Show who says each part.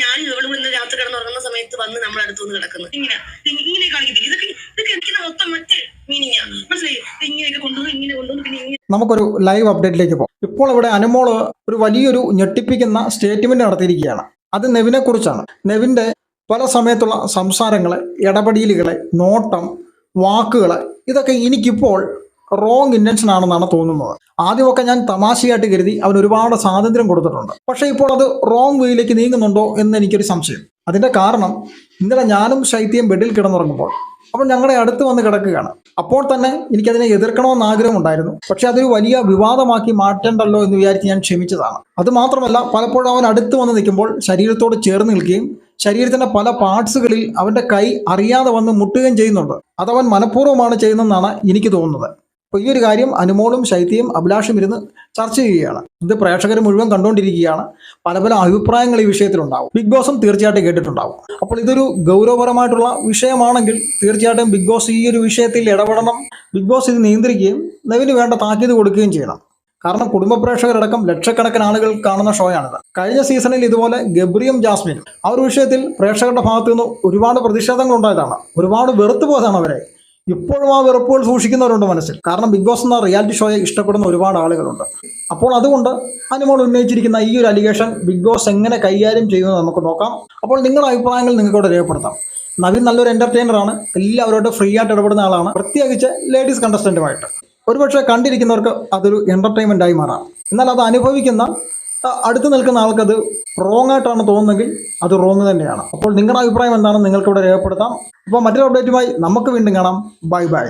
Speaker 1: ഞാൻ ഇവിടെ നിന്ന് രാത്രി കിടന്നുറങ്ങുന്ന സമയത്ത് വന്ന് നമ്മുടെ അടുത്ത് വന്ന് കിടക്കുന്നു. ഇങ്ങനെ ഇങ്ങനെ കാണിക്കത്തില്ല? ഇതൊക്കെ ഇതൊക്കെ എനിക്ക് മൊത്തം മറ്റേ മീനിങ്ങാ മനസ്സിലായി? ഇങ്ങനെയൊക്കെ കൊണ്ടുവന്ന് ഇങ്ങനെ കൊണ്ടുവന്ന് പിന്നെ ഇങ്ങനെ
Speaker 2: നമുക്കൊരു ലൈവ് അപ്ഡേറ്റിലേക്ക് പോകാം. ഇപ്പോൾ ഇവിടെ അനുമോൾ ഒരു വലിയൊരു ഞെട്ടിപ്പിക്കുന്ന സ്റ്റേറ്റ്മെന്റ് നടത്തിയിരിക്കുകയാണ്. അത് നെവിനെ കുറിച്ചാണ്. നെവിന്റെ പല സമയത്തുള്ള സംസാരങ്ങൾ ഇടപെടലുകൾ നോട്ടം വാക്കുകൾ ഇതൊക്കെ എനിക്കിപ്പോൾ റോങ് ഇന്റൻഷൻ ആണെന്നാണ് തോന്നുന്നത്. ആദ്യമൊക്കെ ഞാൻ തമാശയായിട്ട് കരുതി അവൻ ഒരുപാട് സ്വാതന്ത്ര്യം കൊടുത്തിട്ടുണ്ട്. പക്ഷേ ഇപ്പോൾ അത് റോങ് വേയിലേക്ക് നീങ്ങുന്നുണ്ടോ എന്ന് എനിക്കൊരു സംശയം. അതിന്റെ കാരണം ഇന്നലെ ഞാനും ശൈത്യം ബെഡിൽ കിടന്നുറങ്ങുമ്പോൾ അപ്പോൾ ഞങ്ങളുടെ അടുത്ത് വന്ന് കിടക്കുകയാണ്. അപ്പോൾ തന്നെ എനിക്കതിനെ എതിർക്കണമെന്ന് ആഗ്രഹമുണ്ടായിരുന്നു. പക്ഷെ അതൊരു വലിയ വിവാദമാക്കി മാറ്റണ്ടല്ലോ എന്ന് വിചാരിച്ച് ഞാൻ ക്ഷമിച്ചതാണ്. അത് മാത്രമല്ല പലപ്പോഴും അവൻ അടുത്ത് വന്ന് നിൽക്കുമ്പോൾ ശരീരത്തോട് ചേർന്ന് നിൽക്കുകയും ശരീരത്തിന്റെ പല പാർട്സുകളിൽ അവന്റെ കൈ അറിയാതെ വന്ന് മുട്ടുകയും ചെയ്യുന്നുണ്ട്. അതവൻ മനഃപൂർവമാണ് ചെയ്യുന്നതെന്നാണ് എനിക്ക് തോന്നുന്നത്. അപ്പോൾ ഈ ഒരു കാര്യം അനുമോളും ശൈത്യയും അഭിലാഷും ഇരുന്ന് ചർച്ച ചെയ്യുകയാണ്. ഇത് പ്രേക്ഷകർ മുഴുവൻ കണ്ടുകൊണ്ടിരിക്കുകയാണ് പല പല അഭിപ്രായങ്ങൾ ഈ വിഷയത്തിലുണ്ടാവും. ബിഗ് ബോസും തീർച്ചയായിട്ടും കേട്ടിട്ടുണ്ടാവും. അപ്പോൾ ഇതൊരു ഗൗരവപരമായിട്ടുള്ള വിഷയമാണെങ്കിൽ തീർച്ചയായിട്ടും ബിഗ് ബോസ് ഈ ഒരു വിഷയത്തിൽ ഇടപെടണം. ബിഗ് ബോസ് ഇത് നിയന്ത്രിക്കുകയും നവിന് വേണ്ട താക്കീത് കൊടുക്കുകയും ചെയ്യണം. കാരണം കുടുംബ പ്രേക്ഷകരടക്കം ലക്ഷക്കണക്കിന് ആളുകൾ കാണുന്ന ഷോയാണിത്. കഴിഞ്ഞ സീസണിൽ ഇതുപോലെ ഗബ്രിയും ജാസ്മിനും ആ ഒരു വിഷയത്തിൽ പ്രേക്ഷകരുടെ ഭാഗത്തു നിന്ന് ഒരുപാട് പ്രതിഷേധങ്ങൾ ഉണ്ടായതാണ് ഒരുപാട് വെറുത്തു പോയതാണ് അവരെ. ഇപ്പോഴും ആ വെറുപ്പുകൾ സൂക്ഷിക്കുന്നവരുണ്ട് മനസ്സിൽ. കാരണം ബിഗ് ബോസ് എന്ന റിയാലിറ്റി ഷോയെ ഇഷ്ടപ്പെടുന്ന ഒരുപാട് ആളുകളുണ്ട്. അപ്പോൾ അതുകൊണ്ട് അനുമോൾ ഉന്നയിച്ചിരിക്കുന്ന ഈ ഒരു അലിഗേഷൻ ബിഗ് ബോസ് എങ്ങനെ കൈകാര്യം ചെയ്യുന്നത് നമുക്ക് നോക്കാം. അപ്പോൾ നിങ്ങളുടെ അഭിപ്രായങ്ങൾ നിങ്ങൾക്കവിടെ രേഖപ്പെടുത്താം. നവീൻ നല്ലൊരു എന്റർടൈനർ ആണ്. എല്ലാവരോടും ഫ്രീ ആയിട്ട് ഇടപെടുന്ന ആളാണ്. പ്രത്യേകിച്ച് ലേഡീസ് കണ്ടസ്റ്റന്റുമായിട്ട് ഒരുപക്ഷെ കണ്ടിരിക്കുന്നവർക്ക് അതൊരു എന്റർടൈൻമെന്റ് ആയി മാറാം. എന്നാൽ അത് അനുഭവിക്കുന്ന അടുത്ത് നിൽക്കുന്ന ആൾക്കത് റോങ് ആയിട്ടാണ് തോന്നുന്നെങ്കിൽ അത് റോങ് തന്നെയാണ്. അപ്പോൾ നിങ്ങളുടെ അഭിപ്രായം എന്താണെന്ന് നിങ്ങൾക്കിവിടെ രേഖപ്പെടുത്താം. അപ്പോൾ മറ്റൊരു അപ്ഡേറ്റുമായി നമുക്ക് വീണ്ടും കാണാം. Bye bye